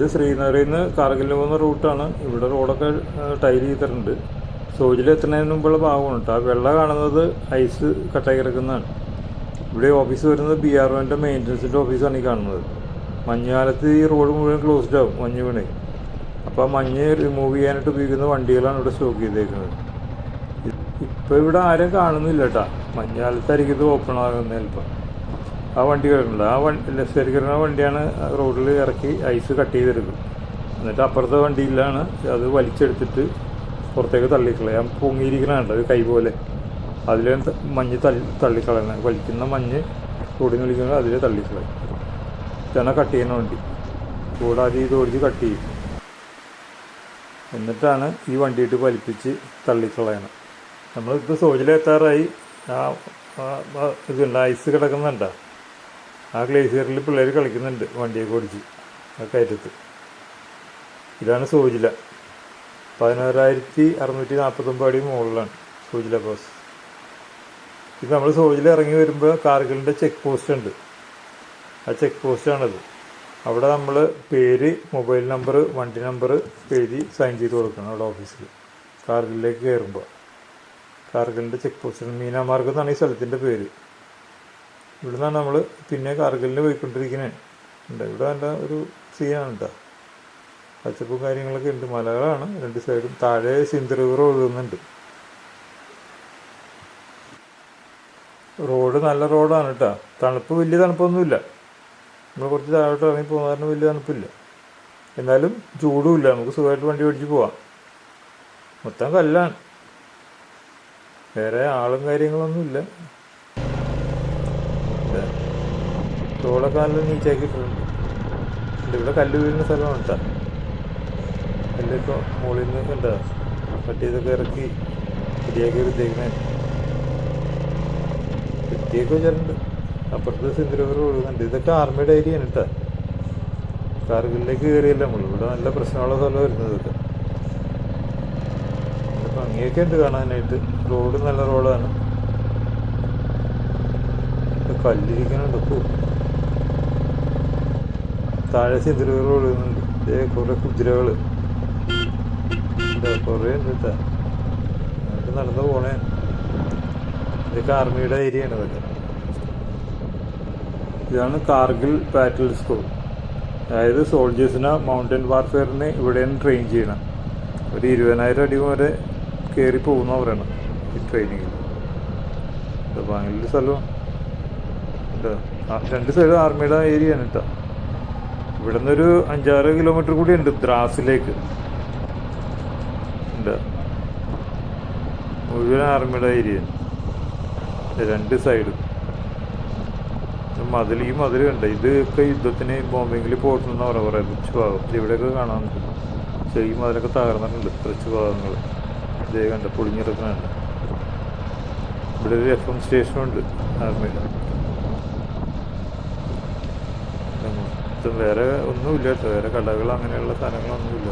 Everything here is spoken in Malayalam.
ഇത് ശ്രീനഗറിൽ നിന്ന് കാർഗിലിന് പോകുന്ന റൂട്ടാണ് ഇവിടെ റോഡൊക്കെ ടൈൽ ചെയ്തിട്ടുണ്ട്. സോജിൽ എത്തുന്നതിന് മുമ്പുള്ള ഭാഗമാണ് കേട്ടോ. ആ വെള്ള കാണുന്നത് ഐസ് കട്ടായി കിടക്കുന്നതാണ് ഇവിടെ ഓഫീസ് വരുന്നത് ബി ആർ ഒന്റെ മെയിന്റനൻസിന്റെ ഓഫീസാണ് ഈ കാണുന്നത്. മഞ്ഞുകാലത്ത് ഈ റോഡ് മുഴുവൻ ക്ലോസ്ഡ് ആവും മഞ്ഞ് വീണേ. അപ്പോൾ മഞ്ഞ് റിമൂവ് ചെയ്യാനായിട്ട് ഉപയോഗിക്കുന്ന വണ്ടികളാണ് ഇവിടെ സ്റ്റോക്ക് ചെയ്തേക്കുന്നത്. ഇപ്പോൾ ഇവിടെ ആരും കാണുന്നില്ല കേട്ടോ. മഞ്ഞുകാലത്തായിരിക്കും ഇത് ഓപ്പൺ ആകുന്നത് ചിലപ്പോൾ ആ വണ്ടി വരുന്നുണ്ട്. ആ വണ്ടി ലക്ഷീകരിക്കുന്ന വണ്ടിയാണ് റോഡിൽ ഇറക്കി ഐസ് കട്ട് ചെയ്തെടുക്കും. എന്നിട്ട് അപ്പുറത്തെ വണ്ടിയിലാണ് അത് വലിച്ചെടുത്തിട്ട് പുറത്തേക്ക് തള്ളിക്കളയാം പൊങ്ങിയിരിക്കണുണ്ട് അത് കൈ പോലെ. അതിൽ മഞ്ഞ് തള്ളി തള്ളിക്കളയണം. വലിക്കുന്ന മഞ്ഞ് റോഡിൽ വിളിക്കുന്നത് അതിൽ തള്ളിക്കളയും. ഇതാണ് കട്ട് ചെയ്യുന്ന വണ്ടി. കൂടാതെ ഇത് ഓടിച്ച് കട്ട് ചെയ്യും. എന്നിട്ടാണ് ഈ വണ്ടിയിട്ട് വലിപ്പിച്ച് തള്ളിക്കളയണം. നമ്മളിപ്പോൾ സോജിലെത്താറായി. ആ ഇതുണ്ട്. ഐസ് കിടക്കുന്നുണ്ടോ? ആ ഗ്ലേസിയറിൽ പിള്ളേർ കളിക്കുന്നുണ്ട് വണ്ടിയൊക്കെ ഓടിച്ച് ആ കയറ്റത്ത്. ഇതാണ് സോജില പതിനോരായിരത്തി അറുന്നൂറ്റി നാൽപ്പത്തൊമ്പത് അടി മുകളിലാണ് സോജില പാസ് ഇത് നമ്മൾ സോജിൽ ഇറങ്ങി വരുമ്പോൾ കാർഗിലിന്റെ ചെക്ക് പോസ്റ്റ് ഉണ്ട്. ആ ചെക്ക് പോസ്റ്റാണത് അവിടെ നമ്മൾ പേര് മൊബൈൽ നമ്പർ വണ്ടി നമ്പർ എഴുതി സൈൻ ചെയ്ത് കൊടുക്കണം അവിടെ ഓഫീസിൽ കാർഗിലിലേക്ക് കയറുമ്പോൾ കാർഗിലിന്റെ ചെക്ക് പോസ്റ്റ് മീനാമാർഗ് എന്നാണ് ഈ സ്ഥലത്തിന്റെ പേര്. ഇവിടെ നമ്മൾ പിന്നെ കാർഗിലിന് പോയിക്കൊണ്ടിരിക്കുന്നത് ഉണ്ട്. ഇവിടെ നല്ല ഒരു സീനാണ് കേട്ടോ പച്ചപ്പും കാര്യങ്ങളൊക്കെ ഉണ്ട്. മലകളാണ്. രണ്ട് സൈഡും താഴെ സിന്ധു റിവർ ഒഴുകുന്നുണ്ട്. റോഡ് നല്ല റോഡാണ് കേട്ടോ തണുപ്പ് വലിയ തണുപ്പൊന്നുമില്ല. നമ്മൾ കുറച്ച് താഴോട്ട് ഇറങ്ങി പോകുന്ന കാരണം വലിയ തണുപ്പില്ല. എന്നാലും ചൂടുമില്ല. നമുക്ക് സുഖമായിട്ട് വണ്ടി ഓടിച്ച് പോവാം. മൊത്തം കല്ലാണ്. വേറെ ആളും കാര്യങ്ങളൊന്നുമില്ല. ഇല്ല. തോളക്കാലിൽ നീച്ചാക്കിയിട്ടുണ്ട് ഇവിടെ കല്ല് വീഴുന്ന സ്ഥലമാണ് കേട്ടോ കല്ലൊക്കെ മുകളിൽ നിന്ന് ഉണ്ട് പട്ടിയതൊക്കെ ഇറക്കി ശരിയാക്കി എടുത്തേക്കണേ. കിട്ടിയൊക്കെ വെച്ചിട്ടുണ്ട്. അപ്പുറത്ത് സിന്ധുരവർ ഒഴുകുന്നുണ്ട് ഇതൊക്കെ ആർമിയുടെ ഏരിയ ആണ് കേട്ടോ കാർഗിലേക്ക് കയറിയല്ല നമ്മൾ ഇവിടെ നല്ല പ്രശ്നമുള്ള സ്ഥലം വരുന്നത് ഇതൊക്കെ ഭംഗിയൊക്കെ ഉണ്ട് കാണാനായിട്ട്. റോഡ് നല്ല റോഡാണ്. ഇത് കല്ലിരിക്കുന്നുണ്ട് ഇപ്പോ താഴെ സിന്ധുരവർ ഒഴുകുന്നുണ്ട് ഇതേ കുറെ കുതിരകൾ. കുറേ ഉണ്ട് എന്നിട്ട് നടന്നു പോണേ. ഇതൊക്കെ ആർമിയുടെ ഏരിയ ആണ് ഇതൊക്കെ. ഇതാണ് കാർഗിൽ ബാറ്റിൽ സ്കൂൾ അതായത് സോൾജേഴ്സിനെ മൗണ്ടൻ വാർഫെയറിന് ഇവിടെയാണ് ട്രെയിൻ ചെയ്യണം. ഒരു ഇരുപതിനായിരം അടി വരെ കയറി പോകുന്നവരാണ് ഈ ട്രെയിനിങ്ങിൽ അപ്പോൾ അങ്ങനെ ഒരു സ്ഥലമാണ്. ആ, രണ്ട് സൈഡ് ആർമിയുടെ ഏരിയ ആണ് കേട്ടോ. ഇവിടെ നിന്നൊരു അഞ്ചാറ് കിലോമീറ്റർ കൂടി ഉണ്ട് ദ്രാസിലേക്ക്. ഉണ്ട്. മുഴുവൻ ആർമിയുടെ ഏരിയ രണ്ട് സൈഡും മതിൽ ഈ മതിൽ കണ്ട? ഇതൊക്കെ യുദ്ധത്തിന് ബോംബെങ്കിൽ പോയിട്ടുണ്ടെന്ന് പറയാം പറയാം കുറച്ച് ഭാഗം. ഇവിടെയൊക്കെ കാണാൻ പക്ഷേ ഈ മതിലൊക്കെ തകർന്നിട്ടുണ്ട് കുറച്ച് ഭാഗങ്ങൾ ഇതേ കണ്ട പൊളിഞ്ഞിറക്കുന്നുണ്ട് ഇവിടെ ഒരു എഫ് എം സ്റ്റേഷനുണ്ട് ആർമിയുടെ മൊത്തം വേറെ ഒന്നുമില്ല. വേറെ കടകൾ അങ്ങനെയുള്ള സാധനങ്ങളൊന്നുമില്ല.